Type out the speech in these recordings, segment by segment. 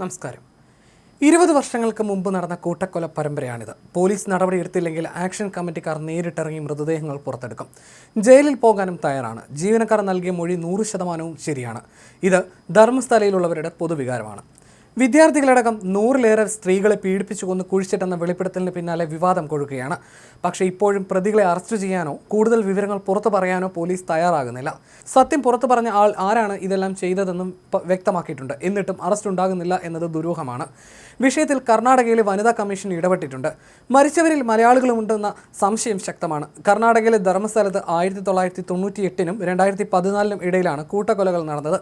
നമസ്കാരം. ഇരുപത് വർഷങ്ങൾക്ക് മുമ്പ് നടന്ന കൂട്ടക്കൊല പരമ്പരയാണിത്. പോലീസ് നടപടിയെടുത്തില്ലെങ്കിൽ ആക്ഷൻ കമ്മിറ്റിക്കാർ നേരിട്ടിറങ്ങി മൃതദേഹങ്ങൾ പുറത്തെടുക്കും. ജയിലിൽ പോകാനും തയ്യാറാണ്. ജീവനക്കാർ നൽകിയ മൊഴി നൂറ് ശതമാനവും ശരിയാണ്. ഇത് ധർമ്മസ്ഥലയിലുള്ളവരുടെ പൊതുവികാരമാണ്. വിദ്യാർത്ഥികളടക്കം നൂറിലേറെ സ്ത്രീകളെ പീഡിപ്പിച്ചു കൊന്ന് കുഴിച്ചിട്ടെന്ന വെളിപ്പെടുത്തലിന് പിന്നാലെ വിവാദം കൊഴുകയാണ് പക്ഷേ ഇപ്പോഴും പ്രതികളെ അറസ്റ്റ് ചെയ്യാനോ കൂടുതൽ വിവരങ്ങൾ പുറത്തു പറയാനോ പോലീസ് തയ്യാറാകുന്നില്ല. സത്യം പുറത്തു പറഞ്ഞ ആൾ ആരാണ് ഇതെല്ലാം ചെയ്തതെന്നും വ്യക്തമാക്കിയിട്ടുണ്ട്. എന്നിട്ടും അറസ്റ്റ് ഉണ്ടാകുന്നില്ല എന്നത് ദുരൂഹമാണ്. വിഷയത്തിൽ കർണാടകയിലെ വനിതാ കമ്മീഷൻ ഇടപെട്ടിട്ടുണ്ട്. മരിച്ചവരിൽ മലയാളികളുമുണ്ടെന്ന സംശയം ശക്തമാണ്. കർണാടകയിലെ ധർമ്മസ്ഥലത്ത് ആയിരത്തി തൊള്ളായിരത്തി തൊണ്ണൂറ്റി എട്ടിനും രണ്ടായിരത്തി പതിനാലിനും ഇടയിലാണ് കൂട്ടക്കൊലകൾ നടന്നത്.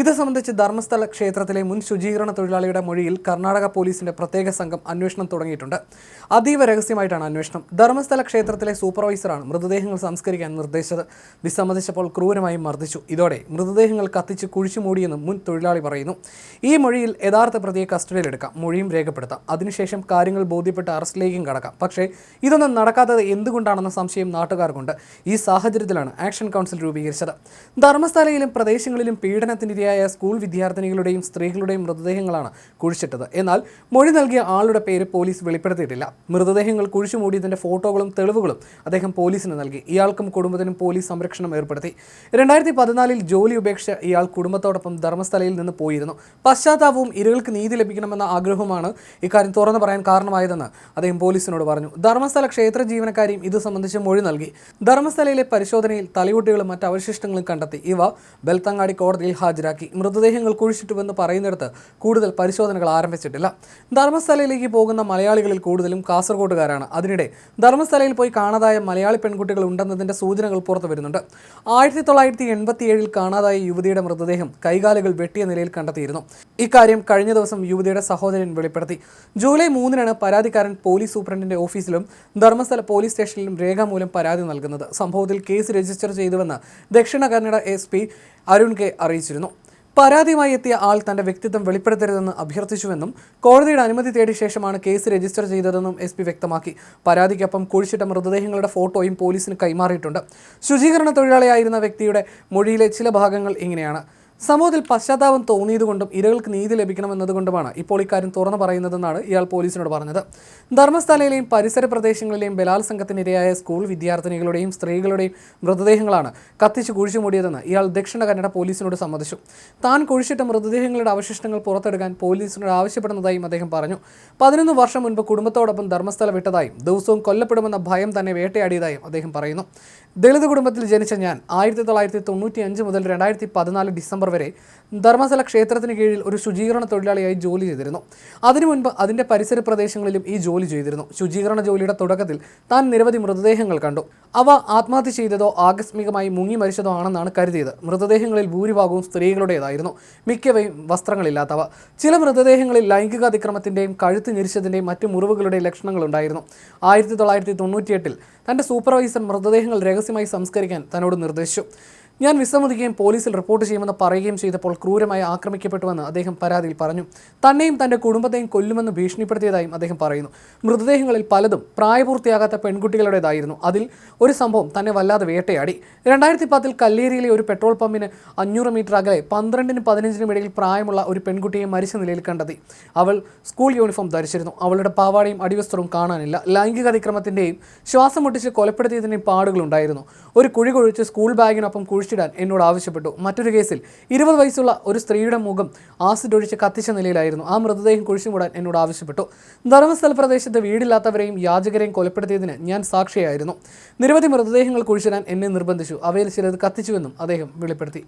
ഇത് സംബന്ധിച്ച് ധർമ്മസ്ഥല ക്ഷേത്രത്തിലെ മുൻ ശുചീകരണ തൊഴിലാളിയുടെ മൊഴിയിൽ കർണാടക പോലീസിന്റെ പ്രത്യേക സംഘം അന്വേഷണം തുടങ്ങിയിട്ടുണ്ട്. അതീവ രഹസ്യമായിട്ടാണ് അന്വേഷണം. ധർമ്മസ്ഥല ക്ഷേത്രത്തിലെ സൂപ്പർവൈസറാണ് മൃതദേഹങ്ങൾ സംസ്കരിക്കാൻ നിർദ്ദേശിച്ചത്. വിസമ്മതിച്ചപ്പോൾ ക്രൂരമായി മർദ്ദിച്ചു. ഇതോടെ മൃതദേഹങ്ങൾ കത്തിച്ച് കുഴിച്ചു മൂടിയെന്ന് മുൻ തൊഴിലാളി പറയുന്നു. ഈ മൊഴിയിൽ യഥാർത്ഥ പ്രതിയെ കസ്റ്റഡിയിലെടുക്കാം. മൊഴിയും രേഖപ്പെടുത്താം. അതിനുശേഷം കാര്യങ്ങൾ ബോധ്യപ്പെട്ട് അറസ്റ്റിലേക്കും കടക്കാം. പക്ഷേ ഇതൊന്നും നടക്കാത്തത് എന്തുകൊണ്ടാണെന്ന സംശയം നാട്ടുകാർക്കുണ്ട്. ഈ സാഹചര്യത്തിലാണ് ആക്ഷൻ കൗൺസിൽ രൂപീകരിച്ചത്. ധർമ്മസ്ഥലയിലും പ്രദേശങ്ങളിലും പീഡനത്തിനിരയായ സ്കൂൾ വിദ്യാർത്ഥിനികളുടെയും സ്ത്രീകളുടെയും മൃതദേഹങ്ങളാണ് കുഴിച്ചിട്ടത്. എന്നാൽ മൊഴി നൽകിയ ആളുടെ പേര് പോലീസ് വെളിപ്പെടുത്തിയിട്ടില്ല. മൃതദേഹങ്ങൾ കുഴിച്ചു മൂടിയതിന്റെ ഫോട്ടോകളും തെളിവുകളും അദ്ദേഹം പോലീസിന് നൽകി. ഇയാൾക്കും കുടുംബത്തിനും പോലീസ് സംരക്ഷണം ഏർപ്പെടുത്തി. രണ്ടായിരത്തി പതിനാലിൽ ജോലി ഉപേക്ഷിച്ച് ഇയാൾ കുടുംബത്തോടൊപ്പം ധർമ്മസ്ഥലയിൽ നിന്ന് പോയിരുന്നു. പശ്ചാത്താപവും ഇരകൾക്ക് നീതി ലഭിക്കണമെന്ന ആഗ്രഹവുമാണ് ഇക്കാര്യം തുറന്നു പറയാൻ കാരണമായതെന്ന് അദ്ദേഹം പോലീസിനോട് പറഞ്ഞു. ധർമ്മസ്ഥല ക്ഷേത്ര ജീവനക്കാരിയും ഇത് സംബന്ധിച്ച് മൊഴി നൽകി. ധർമ്മസ്ഥലയിലെ പരിശോധനയിൽ തലയോട്ടികളും മറ്റ് അവശിഷ്ടങ്ങളും കണ്ടെത്തി. ഇവ ബെൽത്തങ്ങാടി കോടതിയിൽ ഹാജരാക്കി. മൃതദേഹങ്ങൾ കുഴിച്ചിട്ടുവെന്ന് പറയുന്നിടത്ത് കൂടുതൽ പരിശോധനകൾ ആരംഭിച്ചിട്ടില്ല. ധർമ്മസ്ഥലയിലേക്ക് പോകുന്ന മലയാളികളിൽ കൂടുതലും കാസർഗോഡുകാരാണ്. അതിനിടെ ധർമ്മസ്ഥലയിൽ പോയി കാണാതായ മലയാളി പെൺകുട്ടികൾ ഉണ്ടെന്നതിന്റെ സൂചനകൾ പുറത്തു വരുന്നുണ്ട്. ആയിരത്തി തൊള്ളായിരത്തി എൺപത്തിയേഴിൽ കാണാതായ യുവതിയുടെ മൃതദേഹം കൈകാലുകൾ വെട്ടിയ നിലയിൽ കണ്ടെത്തിയിരുന്നു. ഇക്കാര്യം കഴിഞ്ഞ ദിവസം യുവതിയുടെ സഹോദരൻ വെളിപ്പെടുത്തി. ജൂലൈ മൂന്നിനാണ് പരാതിക്കാരൻ പോലീസ് സൂപ്രണ്ടിന്റെ ഓഫീസിലും ധർമ്മസ്ഥല പോലീസ് സ്റ്റേഷനിലും രേഖാമൂലം പരാതി നൽകുന്നത്. സംഭവത്തിൽ കേസ് രജിസ്റ്റർ ചെയ്തുവെന്ന് Dakshina Kannada S P Arun K അറിയിച്ചിരുന്നു. പരാതിയുമായി എത്തിയ ആൾ തന്റെ വ്യക്തിത്വം വെളിപ്പെടുത്തരുതെന്ന് അഭ്യർത്ഥിച്ചുവെന്നും കോടതിയുടെ അനുമതി തേടിയ ശേഷമാണ് കേസ് രജിസ്റ്റർ ചെയ്തതെന്നും എസ് പി വ്യക്തമാക്കി. പരാതിക്കൊപ്പം കുഴിച്ചിട്ട മൃതദേഹങ്ങളുടെ ഫോട്ടോയും പോലീസിന് കൈമാറിയിട്ടുണ്ട്. ശുചീകരണ തൊഴിലാളിയായിരുന്ന വ്യക്തിയുടെ മൊഴിയിലെ ചില ഭാഗങ്ങൾ ഇങ്ങനെയാണ്. സമൂഹത്തിൽ പശ്ചാത്താപം തോന്നിയതുകൊണ്ടും ഇരകൾക്ക് നീതി ലഭിക്കണമെന്നതുകൊണ്ടുമാണ് ഇപ്പോൾ ഇക്കാര്യം തുറന്നു പറയുന്നതെന്നാണ് ഇയാൾ പോലീസിനോട് പറഞ്ഞത്. ധർമ്മസ്ഥലയിലെയും പരിസര പ്രദേശങ്ങളിലെയും ബലാത്സംഗത്തിനിരയായ സ്കൂൾ വിദ്യാർത്ഥിനികളുടെയും സ്ത്രീകളുടെയും മൃതദേഹങ്ങളാണ് കത്തിച്ച് കുഴിച്ചു മൂടിയതെന്ന് ഇയാൾ ദക്ഷിണ കന്നഡ പോലീസിനോട് സമ്മതിച്ചു. താൻ കുഴിച്ചിട്ട മൃതദേഹങ്ങളുടെ അവശിഷ്ടങ്ങൾ പുറത്തെടുക്കാൻ പോലീസിനോട് ആവശ്യപ്പെടുന്നതായും അദ്ദേഹം പറഞ്ഞു. പതിനൊന്ന് വർഷം മുൻപ് കുടുംബത്തോടൊപ്പം ധർമ്മസ്ഥല വിട്ടതായും ദിവസവും കൊല്ലപ്പെടുമെന്ന ഭയം തന്നെ വേട്ടയാടിയതായും അദ്ദേഹം പറയുന്നു. ദളിത് കുടുംബത്തിൽ ജനിച്ച ഞാൻ ആയിരത്തി തൊള്ളായിരത്തി തൊണ്ണൂറ്റി അഞ്ച് മുതൽ രണ്ടായിരത്തി പതിനാല് ഡിസംബർ വരെ ധർമ്മസ്ഥല ക്ഷേത്രത്തിന് കീഴിൽ ഒരു ശുചീകരണ തൊഴിലാളിയായി ജോലി ചെയ്തിരുന്നു. അതിനു മുൻപ് അതിന്റെ പരിസര പ്രദേശങ്ങളിലും ഈ ജോലി ചെയ്തിരുന്നു. ശുചീകരണ ജോലിയുടെ തുടക്കത്തിൽ താൻ നിരവധി മൃതദേഹങ്ങൾ കണ്ടു. അവ ആത്മഹത്യ ചെയ്തതോ ആകസ്മികമായി മുങ്ങി മരിച്ചതോ ആണെന്നാണ് കരുതിയത്. മൃതദേഹങ്ങളിൽ ഭൂരിഭാഗവും സ്ത്രീകളുടേതായിരുന്നു. മിക്കവയും വസ്ത്രങ്ങളില്ലാത്തവ. ചില മൃതദേഹങ്ങളിൽ ലൈംഗിക അതിക്രമത്തിന്റെയും കഴുത്ത് ഞെരിച്ചതിന്റെയും മറ്റു മുറിവുകളുടെയും ലക്ഷണങ്ങളുണ്ടായിരുന്നു. ആയിരത്തി തൊള്ളായിരത്തി തൊണ്ണൂറ്റിയെട്ടിൽ തന്റെ സൂപ്പർവൈസർ മൃതദേഹങ്ങൾ രഹസ്യമായി സംസ്കരിക്കാൻ തന്നോട് നിർദ്ദേശിച്ചു ഞാൻ വിസമ്മതിക്കുകയും പോലീസിൽ റിപ്പോർട്ട് ചെയ്യുമെന്ന് പറയുകയും ചെയ്തപ്പോൾ ക്രൂരമായി ആക്രമിക്കപ്പെട്ടുവെന്ന് അദ്ദേഹം പരാതിയിൽ പറഞ്ഞു. തന്നെയും തന്റെ കുടുംബത്തെയും കൊല്ലുമെന്ന് ഭീഷണിപ്പെടുത്തിയതായും അദ്ദേഹം പറയുന്നു. മൃതദേഹങ്ങളിൽ പലതും പ്രായപൂർത്തിയാകാത്ത പെൺകുട്ടികളുടേതായിരുന്നു. അതിൽ ഒരു സംഭവം തന്നെ വല്ലാതെ വേട്ടയാടി. രണ്ടായിരത്തി പത്തിൽ കല്ലേരിയിലെ ഒരു പെട്രോൾ പമ്പിന് അഞ്ഞൂറ് മീറ്റർ അകലെ പന്ത്രണ്ടിനും പതിനഞ്ചിനും ഇടയിൽ പ്രായമുള്ള ഒരു പെൺകുട്ടിയെ മരിച്ച നിലയിൽ കണ്ടെത്തി. അവൾ സ്കൂൾ യൂണിഫോം ധരിച്ചിരുന്നു. അവളുടെ പാവാടയും അടിവസ്ത്രവും കാണാനില്ല. ലൈംഗിക അതിക്രമത്തിന്റെയും ശ്വാസം മുട്ടിച്ച് കൊലപ്പെടുത്തിയതിന്റെയും പാടുകളുണ്ടായിരുന്നു. ഒരു കുഴി കുഴിച്ച് സ്കൂൾ ബാഗിനൊപ്പം കുഴിച്ചിടാൻ എന്നോട് ആവശ്യപ്പെട്ടു. മറ്റൊരു കേസിൽ ഇരുപത് വയസ്സുള്ള ഒരു സ്ത്രീയുടെ മുഖം ആസിഡ് ഒഴിച്ച് കത്തിച്ച നിലയിലായിരുന്നു. ആ മൃതദേഹം കുഴിച്ചുമൂടാൻ എന്നോട് ആവശ്യപ്പെട്ടു. ധർമ്മസ്ഥല പ്രദേശത്ത് വീടില്ലാത്തവരെയും യാചകരെയും കൊലപ്പെടുത്തിയതിന് ഞാൻ സാക്ഷിയായിരുന്നു. നിരവധി മൃതദേഹങ്ങൾ കുഴിച്ചിടാൻ എന്നെ നിർബന്ധിച്ചു. അവയിൽ ചിലത് കത്തിച്ചുവെന്നും അദ്ദേഹം വെളിപ്പെടുത്തി.